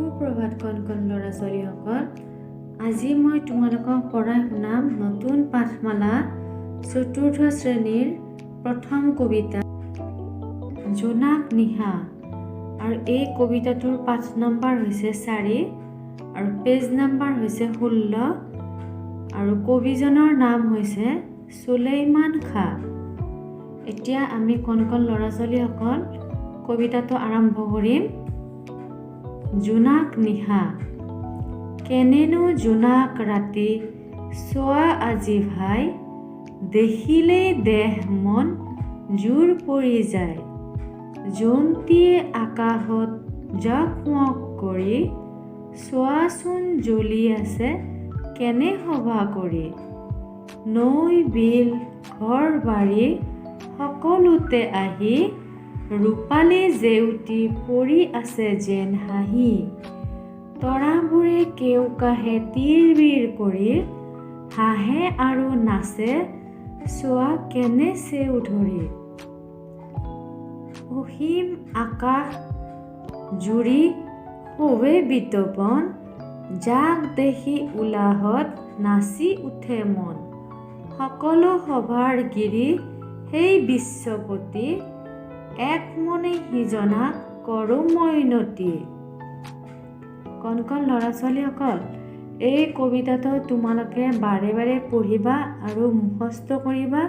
সুপ্ৰভাত কণ কণ ল'ৰা ছোৱালীসকল। আজি মই তোমালোকক পঢ়াই শুনাম নতুন পাঠমালা চতুৰ্থ শ্ৰেণীৰ প্ৰথম কবিতা জোনাক নিশা আৰু এই কবিতাটোৰ পাঠ নম্বৰ হৈছে চাৰি আৰু পেজ নম্বৰ হৈছে ষোল্ল আৰু কবিজনৰ নাম হৈছে চুলেইমান খাঁ। এতিয়া আমি কণ কণ ল'ৰা ছোৱালীসকল কবিতাটো আৰম্ভ কৰিম। জোনাক নিশা কেনেনো জোনাক ৰাতি চোৱা আজি ভাই দেখিলেই দেহ মন জোৰ পৰি যায়। জোনটিয়ে আকাশত জকমক কৰি, চোৱাচোন জ্বলি আছে কেনে সভা কৰি। নৈ বিল ঘৰ বাৰী সকলোতে আহি ৰূপালী জেউতি পৰি আছে যেন হাঁহি। তৰাবোৰে কেউকাহে তিৰ বিৰ কৰি হাঁহে আৰু নাচে চোৱা কেনে চেউ ধৰি। অসীম আকাশ জুৰি শোভে বিতপন যাক দেখি উলাহত নাচি উঠে মন। সকলো সভাৰ গিৰি সেই বিশ্বপতি এক মনে সিজনাক কৰোঁ মৈনতি। কণ কণ ল'ৰা ছোৱালীসকল এই কবিতাটো তোমালোকে বাৰে বাৰে পঢ়িবা আৰু মুখস্থ কৰিবা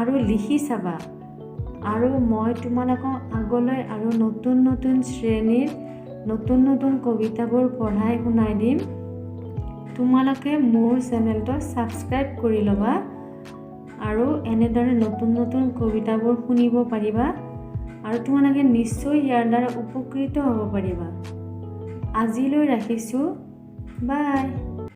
আৰু লিখি চাবা। আৰু মই তোমালোকক আগলৈ আৰু নতুন নতুন শ্ৰেণীৰ, নতুন নতুন কবিতাবোৰ পঢ়াই শুনাই দিম। তোমালোকে মোৰ চেনেলটো ছাবস্ক্ৰাইব কৰি ল'বা আৰু এনেদৰে নতুন নতুন কবিতাবোৰ শুনিব পাৰিবা। আৰু তোমালোকে নিশ্চয় ইয়াৰ দ্বাৰা উপকৃত হ'ব পাৰিবা। আজিলৈ ৰাখিছোঁ। বাই।